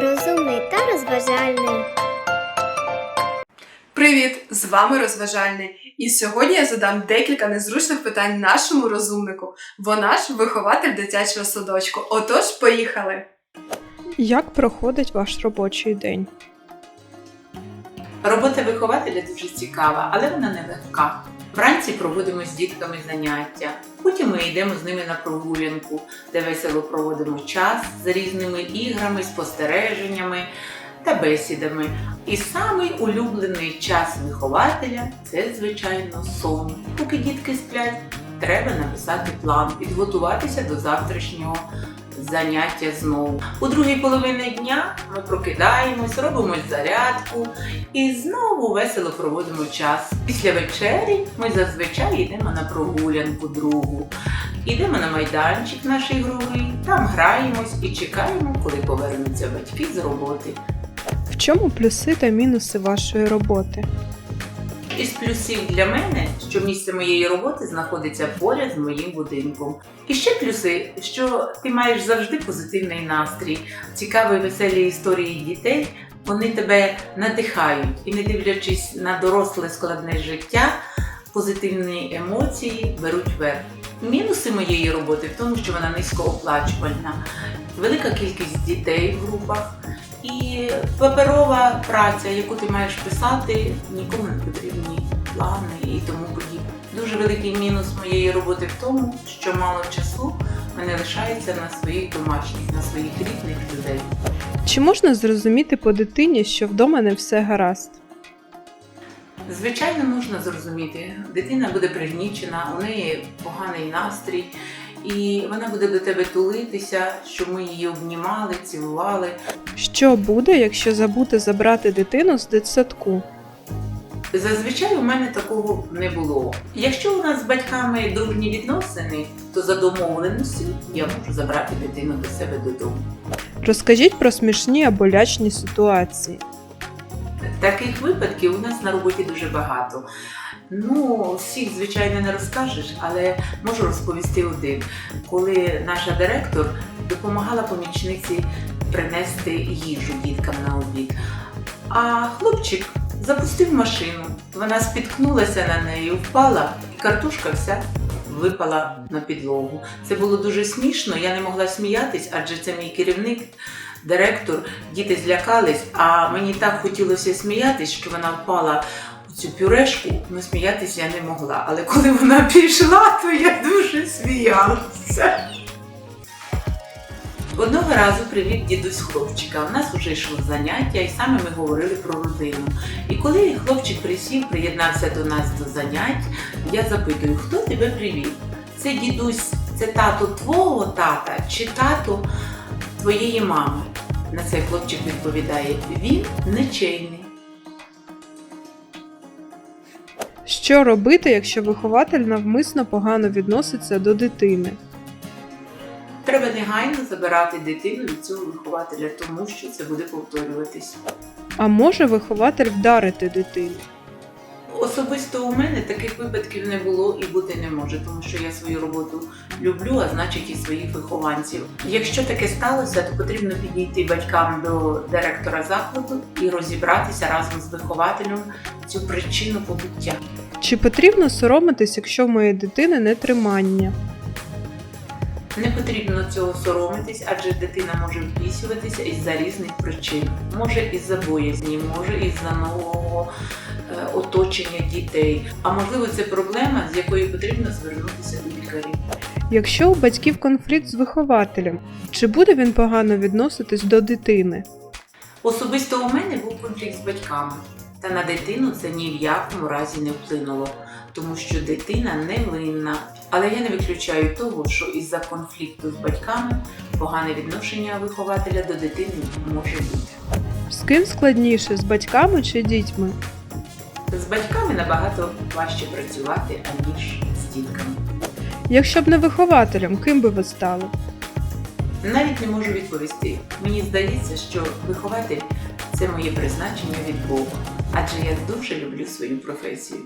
розумний та розважальний. Привіт! З вами розважальний. І сьогодні я задам декілька незручних питань нашому розумнику. Вона ж вихователь дитячого садочку. Отож, поїхали! Як проходить ваш робочий день? Робота вихователя дуже цікава, але вона не легка. Вранці проводимо з дітками заняття, потім ми йдемо з ними на прогулянку, де весело проводимо час з різними іграми, спостереженнями та бесідами. І самий улюблений час вихователя це, звичайно, сон. Поки дітки сплять, треба написати план, підготуватися до завтрашнього заняття знову. У другій половині дня ми прокидаємось, робимо зарядку і знову весело проводимо час. Після вечері ми зазвичай йдемо на прогулянку другу. Йдемо на майданчик наш ігровий, там граємось і чекаємо, коли повернуться батьки з роботи. В чому плюси та мінуси вашої роботи? Із плюсів для мене, що місце моєї роботи знаходиться поряд з моїм будинком. І ще плюси, що ти маєш завжди позитивний настрій, цікаві веселі історії дітей. Вони тебе надихають і, не дивлячись на доросле складне життя, позитивні емоції беруть верх. Мінуси моєї роботи в тому, що вона низькооплачувальна, велика кількість дітей в групах. І паперова праця, яку ти маєш писати, нікому не потрібні плани і тому подібне. Дуже великий мінус моєї роботи в тому, що мало часу мене лишається на своїх домашніх, на своїх рідних людей. Чи можна зрозуміти по дитині, що вдома не все гаразд? Звичайно, можна зрозуміти, дитина буде пригнічена, у неї поганий настрій, і вона буде до тебе тулитися, щоб ми її обнімали, цілували. Що буде, якщо забути забрати дитину з дитсадку? Зазвичай у мене такого не було. Якщо у нас з батьками дружні відносини, то за домовленістю я можу забрати дитину до себе додому. Розкажіть про смішні або лячні ситуації. Таких випадків у нас на роботі дуже багато. Ну, всіх, звичайно, не розкажеш, але можу розповісти один. Коли наша директор допомагала помічниці принести їжу діткам на обід. А хлопчик запустив машину. Вона спіткнулася на неї, впала, і картошка вся випала на підлогу. Це було дуже смішно. Я не могла сміятись, адже це мій керівник, директор. Діти злякались, а мені так хотілося сміятись, що вона впала у цю пюрешку. Ну, сміятися я не могла. Але коли вона пішла, то я дуже сміялася. Одного разу привів дідусь хлопчика. У нас вже йшло заняття, і саме ми говорили про родину. І коли хлопчик присів, приєднався до нас до занять, я запитую, хто тебе привів? Це дідусь, це тато твого тата чи тато твоєї мами? На це хлопчик відповідає: він нечейний. Що робити, якщо вихователь навмисно погано відноситься до дитини? Треба негайно забирати дитину від цього вихователя, тому що це буде повторюватись. А може вихователь вдарити дитину? Особисто у мене таких випадків не було і бути не може, тому що я свою роботу люблю, а значить і своїх вихованців. Якщо таке сталося, то потрібно підійти батькам до директора закладу і розібратися разом з вихователем цю причину побуття. Чи потрібно соромитись, якщо в моєї дитини нетримання? Не потрібно цього соромитись, адже дитина може впісюватися із-за різних причин. Може із-за боязні, може із-за нового е, оточення дітей. А можливо, це проблема, з якою потрібно звернутися до лікарів. Якщо у батьків конфлікт з вихователем, чи буде він погано відноситись до дитини? Особисто у мене був конфлікт з батьками, та на дитину це ні в якому разі не вплинуло, тому що дитина не винна. Але я не виключаю того, що із-за конфлікту з батьками погане відношення вихователя до дитини може бути. З ким складніше з батьками чи дітьми? З батьками набагато важче працювати, аніж з дітками. Якщо б не вихователем, ким би ви стали? Навіть не можу відповісти. Мені здається, що вихователь це моє призначення від Бога, адже я дуже люблю свою професію.